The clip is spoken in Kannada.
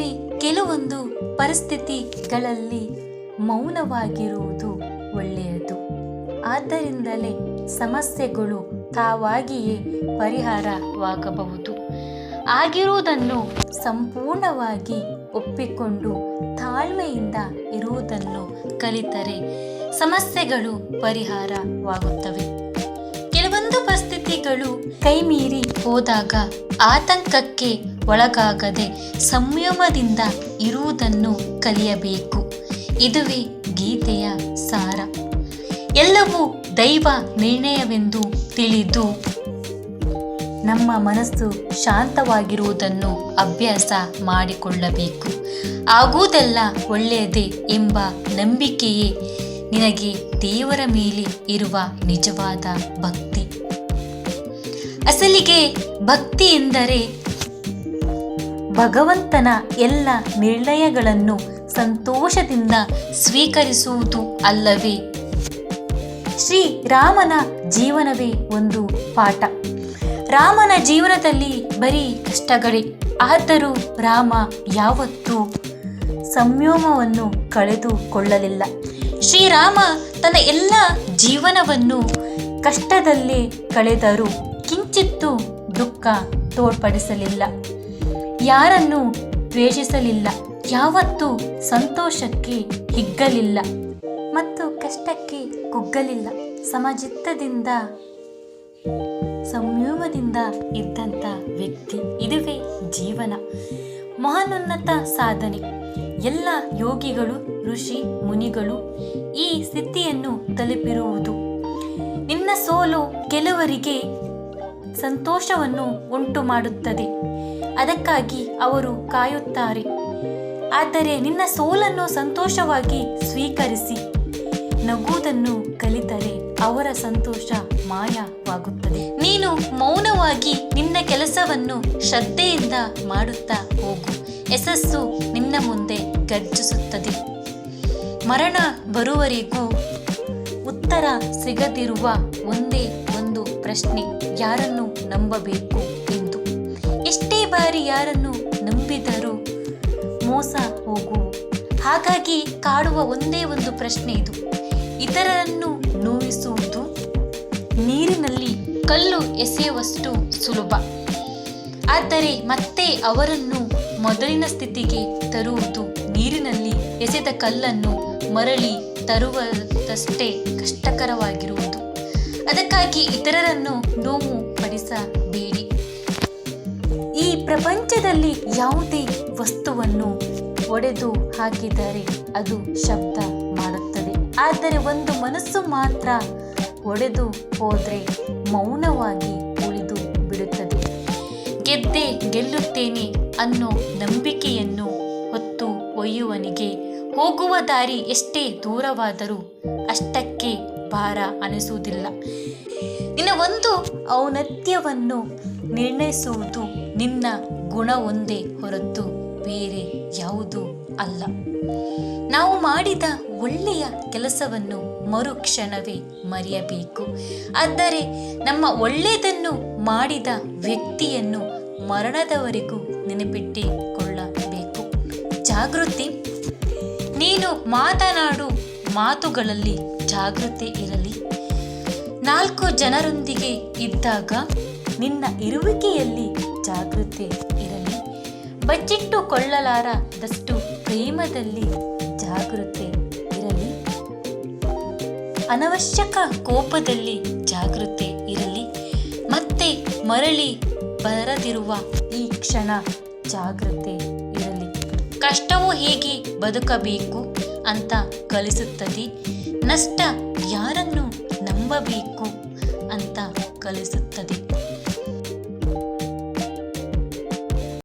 ಕೆಲವೊಮ್ಮೆ ಕೆಲವೊಂದು ಪರಿಸ್ಥಿತಿಗಳಲ್ಲಿ ಮೌನವಾಗಿರುವುದು ಒಳ್ಳೆಯದು. ಆದ್ದರಿಂದಲೇ ಸಮಸ್ಯೆಗಳು ತಾವಾಗಿಯೇ ಪರಿಹಾರವಾಗಬಹುದು. ಆಗಿರುವುದನ್ನು ಸಂಪೂರ್ಣವಾಗಿ ಒಪ್ಪಿಕೊಂಡು ತಾಳ್ಮೆಯಿಂದ ಇರುವುದನ್ನು ಕಲಿತರೆ ಸಮಸ್ಯೆಗಳು ಪರಿಹಾರವಾಗುತ್ತವೆ. ಕೆಲವೊಂದು ಪರಿಸ್ಥಿತಿಗಳು ಕೈಮೀರಿ ಹೋದಾಗ ಆತಂಕಕ್ಕೆ ಒಳಗಾಗದೆ ಸಂಯಮದಿಂದ ಇರುವುದನ್ನು ಕಲಿಯಬೇಕು. ಇದುವೇ ಗೀತೆಯ ಸಾರ. ಎಲ್ಲವೂ ದೈವ ನಿರ್ಣಯವೆಂದು ತಿಳಿದು ನಮ್ಮ ಮನಸ್ಸು ಶಾಂತವಾಗಿರುವುದನ್ನು ಅಭ್ಯಾಸ ಮಾಡಿಕೊಳ್ಳಬೇಕು. ಆಗುವುದೆಲ್ಲ ಒಳ್ಳೆಯದೇ ಎಂಬ ನಂಬಿಕೆಯೇ ನಿನಗೆ ದೇವರ ಮೇಲೆ ಇರುವ ನಿಜವಾದ ಭಕ್ತಿ. ಅಸಲಿಗೆ ಭಕ್ತಿ ಎಂದರೆ ಭಗವಂತನ ಎಲ್ಲ ನಿರ್ಣಯಗಳನ್ನು ಸಂತೋಷದಿಂದ ಸ್ವೀಕರಿಸುವುದು ಅಲ್ಲವೇ? ಶ್ರೀರಾಮನ ಜೀವನವೇ ಒಂದು ಪಾಠ. ರಾಮನ ಜೀವನದಲ್ಲಿ ಬರೀ ಕಷ್ಟಗಳೇ. ಆದರೂ ರಾಮ ಯಾವತ್ತೂ ಸಂಯೋಮವನ್ನು ಕಳೆದುಕೊಳ್ಳಲಿಲ್ಲ. ಶ್ರೀರಾಮ ತನ್ನ ಎಲ್ಲ ಜೀವನವನ್ನು ಕಷ್ಟದಲ್ಲೇ ಕಳೆದರೂ ಕಿಂಚಿತ್ತು ದುಃಖ ತೋರ್ಪಡಿಸಲಿಲ್ಲ. ಯಾರನ್ನು ದ್ವೇಷಿಸಲಿಲ್ಲ. ಯಾವತ್ತೂ ಸಂತೋಷಕ್ಕೆ ಹಿಗ್ಗಲಿಲ್ಲ ಮತ್ತು ಕಷ್ಟಕ್ಕೆ ಕುಗ್ಗಲಿಲ್ಲ. ಸಮಚಿತ್ತದಿಂದ ಸಂಯಮದಿಂದ ಇದ್ದಂಥ ವ್ಯಕ್ತಿ ಇದುವೇ ಜೀವನ. ಮಹಾನುನ್ನತ ಸಾಧನೆ. ಎಲ್ಲ ಯೋಗಿಗಳು, ಋಷಿ, ಮುನಿಗಳು ಈ ಸ್ಥಿತಿಯನ್ನು ತಲುಪಿರುವುದು. ನಿನ್ನ ಸೋಲು ಕೆಲವರಿಗೆ ಸಂತೋಷವನ್ನು ಉಂಟು ಮಾಡುತ್ತದೆ ಅದಕ್ಕಾಗಿ ಅವರು ಕಾಯುತ್ತಾರೆ. ಆದರೆ ನಿನ್ನ ಸೋಲನ್ನು ಸಂತೋಷವಾಗಿ ಸ್ವೀಕರಿಸಿ. ನಗುವುದನ್ನು ಕಲಿತರೆ ಅವರ ಸಂತೋಷ ಮಾಯವಾಗುತ್ತದೆ. ನೀನು ಮೌನವಾಗಿ ನಿನ್ನ ಕೆಲಸವನ್ನು ಶ್ರದ್ಧೆಯಿಂದ ಮಾಡುತ್ತಾ ಹೋಗು. ಯಶಸ್ಸು ನಿನ್ನ ಮುಂದೆ ಗರ್ಜಿಸುತ್ತದೆ ಮರಣ ಬರುವವರೆಗೂ ಉತ್ತರ ಸಿಗದಿರುವ ಒಂದೇ ಒಂದು ಪ್ರಶ್ನೆ, ಯಾರನ್ನು ನಂಬಬೇಕು ಎಂದು? ಬಾರಿ ಯಾರನ್ನು ನಂಬಿದರೂ ಮೋಸ ಹೋಗು. ಹಾಗಾಗಿ ಕಾಡುವ ಒಂದೇ ಒಂದು ಪ್ರಶ್ನೆ ಇದು. ಇತರರನ್ನು ನೋವಿಸುವುದು ನೀರಿನಲ್ಲಿ ಕಲ್ಲು ಎಸೆಯುವಷ್ಟು ಸುಲಭ. ಆದರೆ ಮತ್ತೆ ಅವರನ್ನು ಮೊದಲಿನ ಸ್ಥಿತಿಗೆ ತರುವುದು ನೀರಿನಲ್ಲಿ ಎಸೆದ ಕಲ್ಲನ್ನು ಮರಳಿ ತರುವುದಷ್ಟೇ ಕಷ್ಟಕರವಾಗಿರುವುದು. ಅದಕ್ಕಾಗಿ ಇತರರನ್ನು ನೋವು ಪಡಿಸಬೇಡಿ. ಪ್ರಪಂಚದಲ್ಲಿ ಯಾವುದೇ ವಸ್ತುವನ್ನು ಒಡೆದು ಹಾಕಿದರೆ ಅದು ಶಬ್ದ ಮಾಡುತ್ತದೆ. ಆದರೆ ಒಂದು ಮನಸ್ಸು ಮಾತ್ರ ಒಡೆದು ಹೋದರೆ ಮೌನವಾಗಿ ಉಳಿದು ಬಿಡುತ್ತದೆ. ಗೆದ್ದೆ ಗೆಲ್ಲುತ್ತೇನೆ ಅನ್ನೋ ನಂಬಿಕೆಯನ್ನು ಹೊತ್ತು ಒಯ್ಯುವನಿಗೆ ಹೋಗುವ ದಾರಿ ಎಷ್ಟೇ ದೂರವಾದರೂ ಅಷ್ಟಕ್ಕೆ ಭಾರ ಅನಿಸುವುದಿಲ್ಲ. ಇನ್ನು ಒಂದು ಔನತ್ಯವನ್ನು ನಿರ್ಣಯಿಸುವುದು ನಿನ್ನ ಗುಣ ಒಂದೇ ಹೊರತು ಬೇರೆ ಯಾವುದೂ ಅಲ್ಲ. ನಾವು ಮಾಡಿದ ಒಳ್ಳೆಯ ಕೆಲಸವನ್ನು ಮರುಕ್ಷಣವೇ ಮರೆಯಬೇಕು. ಆದರೆ ನಮ್ಮ ಒಳ್ಳೆಯದನ್ನು ಮಾಡಿದ ವ್ಯಕ್ತಿಯನ್ನು ಮರಣದವರೆಗೂ ನೆನಪಿಟ್ಟುಕೊಳ್ಳಬೇಕು. ಜಾಗೃತಿ. ನೀನು ಮಾತನಾಡು ಮಾತುಗಳಲ್ಲಿ ಜಾಗೃತಿ ಇರಲಿ. ನಾಲ್ಕು ಜನರೊಂದಿಗೆ ಇದ್ದಾಗ ನಿನ್ನ ಇರುವಿಕೆಯಲ್ಲಿ ಜಾಗೃತಿ ಇರಲಿ. ಬಚ್ಚಿಟ್ಟುಕೊಳ್ಳಲಾರದಷ್ಟು ಪ್ರೇಮದಲ್ಲಿ ಜಾಗೃತಿ ಇರಲಿ. ಅನವಶ್ಯಕ ಕೋಪದಲ್ಲಿ ಜಾಗೃತಿ ಇರಲಿ. ಮತ್ತೆ ಮರಳಿ ಬರದಿರುವ ಈ ಕ್ಷಣ ಜಾಗೃತಿ ಇರಲಿ. ಕಷ್ಟವು ಹೇಗೆ ಬದುಕಬೇಕು ಅಂತ ಕಲಿಸುತ್ತದೆ. ನಷ್ಟ ಯಾರನ್ನು ನಂಬಬೇಕು ಅಂತ ಕಲಿಸುತ್ತದೆ.